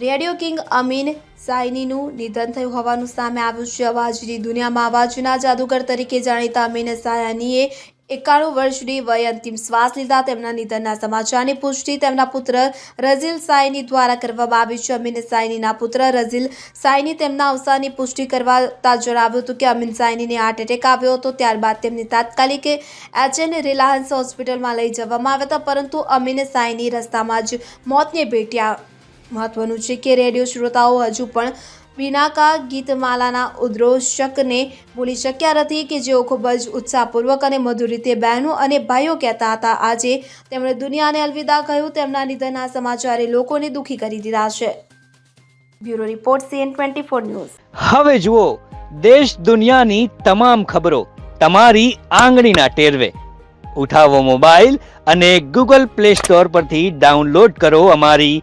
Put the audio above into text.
Radio king Amin સાયનીનું નિધન થયું હોવાનું સામે આવ્યું છે. અવાજની દુનિયામાં અવાજના જાદુગર તરીકે જાણીતા અમીન સાયાનીએ એકાણું વર્ષની વય અંતિમ શ્વાસ લીધા. તેમના નિધનના સમાચારની પુષ્ટિ તેમના પુત્ર રઝિલ સાયની દ્વારા કરવામાં આવી છે. અમીન સાયનીના પુત્ર રઝિલ સાયની તેમના અવસાનની પુષ્ટિ કરવાતા જણાવ્યું હતું કે અમીન સાયનીને હાર્ટ એટેક આવ્યો હતો. ત્યારબાદ તેમને તાત્કાલિક એચએન રિલાયન્સ હોસ્પિટલમાં લઈ જવામાં આવ્યા હતા, પરંતુ અમીન સાયની રસ્તામાં જ મોતને ભેટ્યા મહત્વનું છે કે રેડિયો શ્રોતાઓ હજુ પણ બિનાકા ગીતમાલાના ઉદ્રોષકને ભૂલી શક્યા નથી કે જેઓ ખૂબ જ ઉત્સાહપૂર્વક અને મધુર રીતે બહેનો અને ભાઈઓ કહેતા હતા. આજે તેમણે દુનિયાને અલવિદા કહ્યું, તેમના નિધનના સમાચારે લોકોને દુઃખી કરી દીધા છે. Bureau report, CN twenty four news. હવે જુઓ, દેશ દુનિયાની તમામ ખબરો તમારી આંગળીના ટેરવે. ઉઠાવો મોબાઈલ અને ગૂગલ પ્લે સ્ટોર પરથી ડાઉનલોડ કરો અમારી